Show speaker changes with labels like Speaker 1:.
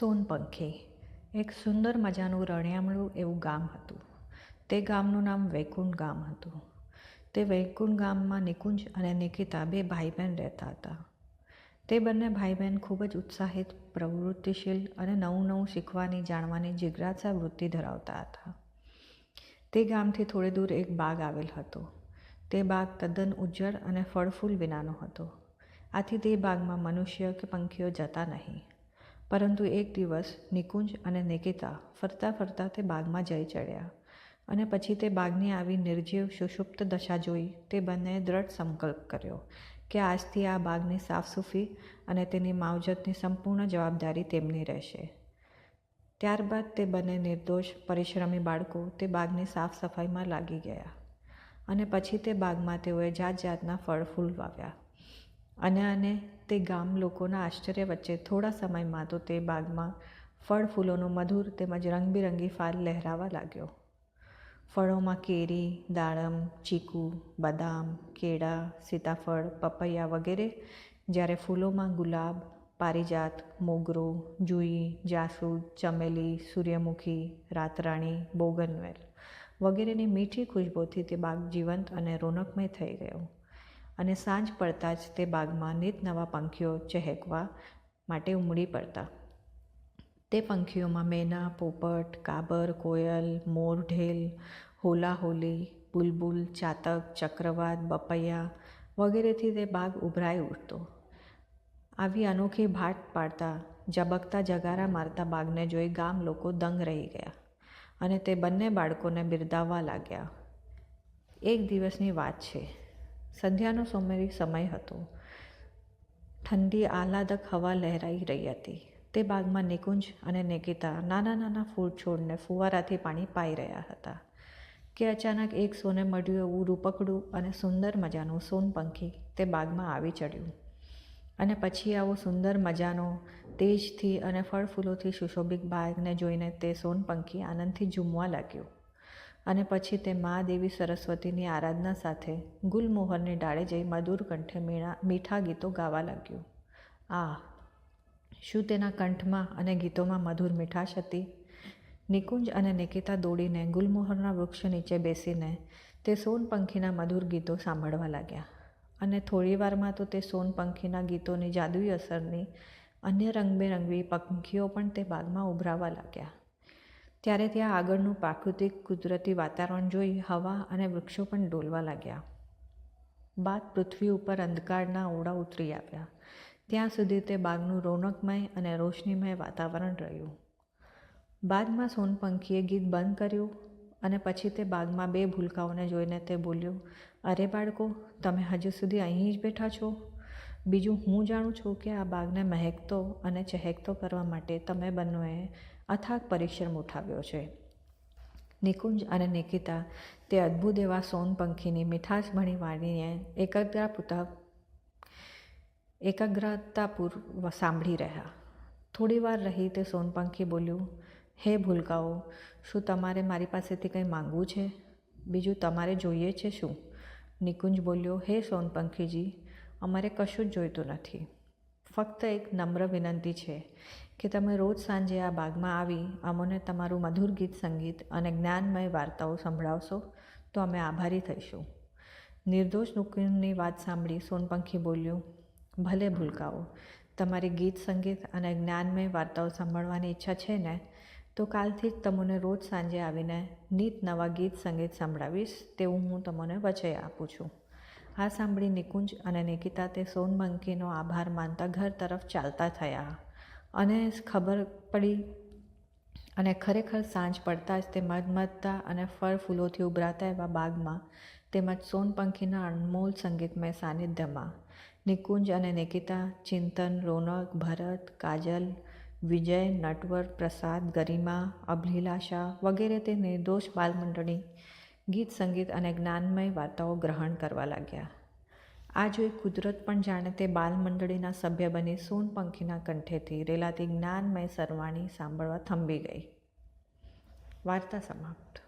Speaker 1: સોનપંખી એક સુંદર મજાનું રણિયામણું એવું ગામ હતું. તે ગામનું નામ વૈકુંઠ ગામ હતું. તે વૈકુંઠ ગામમાં નિકુંજ અને નિકિતા બે ભાઈ બહેન રહેતા હતા. તે બંને ભાઈ બહેન ખૂબ જ ઉત્સાહિત, પ્રવૃત્તિશીલ અને નવું નવું શીખવાની, જાણવાની, જિજ્ઞાસા વૃત્તિ ધરાવતા હતા. તે ગામથી થોડે દૂર એક બાગ આવેલ હતો. તે બાગ તદ્દન ઉજ્જળ અને ફળફૂલ વિનાનો હતો. આથી તે બાગમાં મનુષ્ય કે પંખીઓ જતા નહીં. પરંતુ એક દિવસ નિકુંજ અને નિકિતા ફરતા ફરતા તે બાગમાં જઈ ચડ્યા અને પછી તે બાગની આવી નિર્જીવ સુષુપ્ત દશા જોઈ તે બંનેએ દ્રઢ સંકલ્પ કર્યો કે આજથી આ બાગની સાફસૂફી અને તેની માવજતની સંપૂર્ણ જવાબદારી તેમની રહેશે. ત્યારબાદ તે બંને નિર્દોષ, પરિશ્રમી બાળકો તે બાગની સાફ સફાઈમાં લાગી ગયા અને પછી તે બાગમાં તેઓએ જાત જાતના ફળ ફૂલ વાવ્યા અને અને તે ગામ લોકોના આશ્ચર્ય વચ્ચે થોડા સમયમાં તો તે બાગમાં ફળ ફૂલોનો મધુર તેમજ રંગબેરંગી ફાલ લહેરાવા લાગ્યો. ફળોમાં કેરી, દાડમ, ચીકુ, બદામ, કેળા, સીતાફળ, પપૈયા વગેરે જ્યારે ફૂલોમાં ગુલાબ, પારિજાત, મોગરો, જુઈ, જાસૂદ, ચમેલી, સૂર્યમુખી, રાતરાણી, બોગનવેલ વગેરેની મીઠી ખુશ્બોથી તે બાગ જીવંત અને રોનકમય થઈ ગયો. અને સાંજ પડતાં જ તે બાગમાં નીત નવા પંખીઓ ચહેકવા માટે ઉમડી પડતા. તે પંખીઓમાં મેના, પોપટ, કાબર, કોયલ, મોર, ઢેલ, હોલાહોલી, બુલબુલ, ચાતક, ચક્રવાત, બપૈયા વગેરેથી તે બાગ ઉભરાઈ ઉઠતો. આવી અનોખી ભાટ પાડતા, ઝબકતા જગારા મારતા બાગને જોઈ ગામ લોકો દંગ રહી ગયા અને તે બંને બાળકોને બિરદાવવા લાગ્યા. એક દિવસની વાત છે. સંધ્યાનો સોમેરી સમય હતો. ઠંડી આહલાદક હવા લહેરાઈ રહી હતી. તે બાગમાં નિકુંજ અને નિકિતા નાના નાના ફૂલ છોડને ફુવારાથી પાણી પાઈ રહ્યા હતા કે અચાનક એક સોને મળ્યું એવું રૂપકડું અને સુંદર મજાનું સોનપંખી તે બાગમાં આવી ચડ્યું. અને પછી આવો સુંદર મજાનો તેજથી અને ફળ ફૂલોથી સુશોભિત બાગને જોઈને તે સોનપંખી આનંદથી ઝૂમવા લાગ્યું. અને પછી તે મા દેવી સરસ્વતીની આરાધના સાથે ગુલમોહરની ડાળે જઈ મધુર કંઠે મીણા, મીઠા ગીતો ગાવા લાગ્યું. આ શું તેના કંઠમાં અને ગીતોમાં મધુર મીઠાશ હતી? નિકુંજ અને નિકિતા દોડીને ગુલમોહરના વૃક્ષ નીચે બેસીને તે સોનપંખીના મધુર ગીતો સાંભળવા લાગ્યા. અને થોડીવારમાં તો તે સોનપંખીના ગીતોની જાદુઈ અસરની અન્ય રંગબેરંગી પંખીઓ પણ તે બાગમાં ઉભરાવા લાગ્યા. ત્યારે ત્યાં આગળનું પ્રાકૃતિક કુદરતી વાતાવરણ જોઈ હવા અને વૃક્ષો પણ ડોલવા લાગ્યા. બાદ પૃથ્વી ઉપર અંધકારના ઓળા ઉતરી આવ્યા. ત્યાં સુધી તે બાગનું રોનકમય અને રોશનીમય વાતાવરણ રહ્યું. બાદમાં સોનપંખીએ ગીત બંધ કર્યું અને પછી તે બાગમાં બે ભૂલકાઓને જોઈને તે બોલ્યું, અરે બાળકો, તમે હજુ સુધી અહીં જ બેઠા છો? બીજું હું જાણું છું કે આ બાગને મહેકતો અને ચહેકતો કરવા માટે તમે બંનેએ અથાગ પરિશ્રમ ઉઠાવ્યો છે. નિકુંજ અને નિકિતા તે અદ્ભુત એવા સોનપંખીની મીઠાશ ભણી વાણીને પુતા એકાગ્રતાપૂર્વ સાંભળી રહ્યા. થોડી વાર રહી તે સોનપંખી બોલ્યું, હે ભૂલકાઓ, શું તમારે મારી પાસેથી કંઈ માંગવું છે? બીજું તમારે જોઈએ છે શું? નિકુંજ બોલ્યો, હે સોનપંખીજી અમારે કશું જ જોઈતું નથી. ફક્ત એક નમ્ર વિનંતી છે કે તમે રોજ સાંજે આ બાગમાં આવી અમોને તમારું મધુર ગીત, સંગીત અને જ્ઞાનમય વાર્તાઓ સંભળાવશો તો અમે આભારી થઈશું. નિર્દોષ નુકુનની વાત સાંભળી સોનપંખી બોલ્યું, ભલે ભૂલકાઓ, તમારી ગીત, સંગીત અને જ્ઞાનમય વાર્તાઓ સાંભળવાની ઈચ્છા છે ને, તો કાલથી જ તમને રોજ સાંજે આવીને નીત નવા ગીત, સંગીત સંભળાવીશ તેવું હું તમને વચય આપું છું. આ સાંભળી નિકુંજ અને નિકિતા તે સોનપંખીનો આભાર માનતા ઘર તરફ ચાલતા થયા. અને ખબર પડી અને ખરેખર સાંજ પડતાં જ તે મધમધતા અને ફળ ફૂલોથી ઉભરાતા એવા બાગમાં તેમજ સોનપંખીના અનમોલ સંગીતમય સાનિધ્યમાં. નિકુંજ અને નિકિતા ચિંતન, રોનક, ભરત, કાજલ, વિજય, નટવર, પ્રસાદ, ગરિમા, અભિલાષા વગેરે તે નિર્દોષ બાલમંડળી ગીત સંગીત અને જ્ઞાનમય વાર્તાઓ ગ્રહણ કરવા લાગ્યા. આ જોઈ કુદરત પણ જાણે તે બાલમંડળીના સભ્ય બની સોનપંખીના કંઠેથી રેલાતી જ્ઞાનમય સરવાણી સાંભળવા થંભી ગઈ. વાર્તા સમાપ્ત.